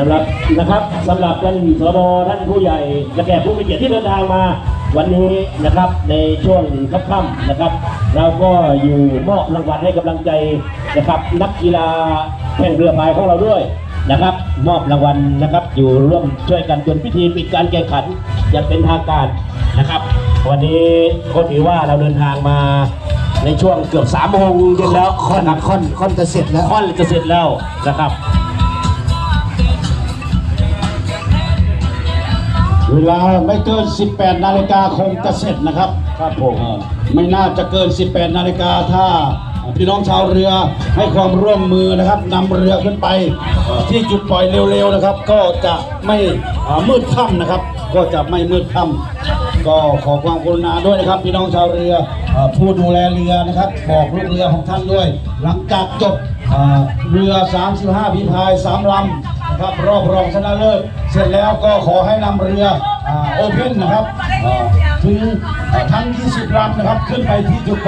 นะครับนะครับสำหรับท่านสรท่านผู้ใหญ่และแขกผู้มีเกียรติที่เดินทางมา วันนี้นะครับในช่วงค่ำๆนะครับ เราก็อยู่มอบรางวัลให้กำลังใจนะครับ นักกีฬาแข่งเรือพายของเราด้วยนะครับ มอบรางวัลนะครับ อยู่ร่วมช่วยกันจนพิธีปิดการแข่งขันอย่างเป็นทางการนะครับ วันนี้ก็ถือว่าเราเดินทางมาในช่วงเกือบสามโมงเย็นแล้วค่อนนะครับค่อนค่อนจะเสร็จแล้วค่อนจะเสร็จแล้วนะครับ เวลาไม่เกิน 18 นาฬิกาคงจะเสร็จนะครับ ครับผมไม่น่าจะเกิน 18 นาฬิกาถ้าพี่น้องชาวเรือให้ความร่วมมือนะครับนำเรือขึ้นไป ที่จุดปล่อยเร็วๆนะครับ ก็จะไม่มืดค่ำนะครับ ก็จะไม่มืดค่ำก็ขอความกรุณาด้วยนะครับ พี่น้องชาวเรือผู้ดูแลเรือนะครับ บอกลูกเรือของท่านด้วย หลังจากจบ เอ่อเรือ 35พิพายสามลำนะครับรอบรองชนะเลิศเสร็จแล้วก็ขอให้นำเรือโอเพ่นนะครับถึงทั้ง 20ลำนะครับขึ้นไปที่จุด